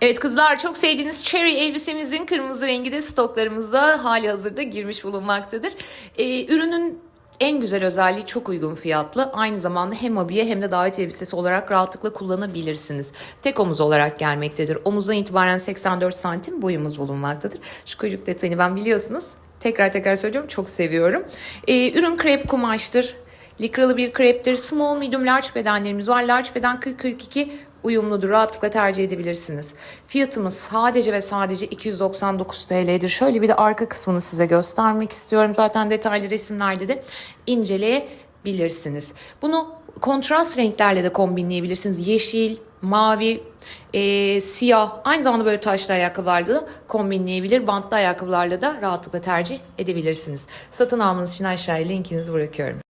Evet kızlar çok sevdiğiniz cherry elbisemizin kırmızı rengi de stoklarımızda hali hazırda girmiş bulunmaktadır. Ee, ürünün en güzel özelliği çok uygun fiyatlı. Aynı zamanda hem abiye hem de davet elbisesi olarak rahatlıkla kullanabilirsiniz. Tek omuz olarak gelmektedir. Omuzdan itibaren 84 santim boyumuz bulunmaktadır. Şu kuyruk detayını ben biliyorsunuz. Tekrar tekrar söylüyorum çok seviyorum. Ee, ürün krep kumaştır. Likralı bir kreptir. Small, medium, large bedenlerimiz var. Large beden 40-42 uyumludur. Rahatlıkla tercih edebilirsiniz. Fiyatımız sadece ve sadece 299 TL'dir. Şöyle bir de arka kısmını size göstermek istiyorum. Zaten detaylı resimlerde de inceleyebilirsiniz. Bunu kontrast renklerle de kombinleyebilirsiniz. Yeşil, mavi, e, siyah, aynı zamanda böyle taşlı ayakkabılarla da kombinleyebilir. Bantlı ayakkabılarla da rahatlıkla tercih edebilirsiniz. Satın almanız için aşağıya linkinizi bırakıyorum.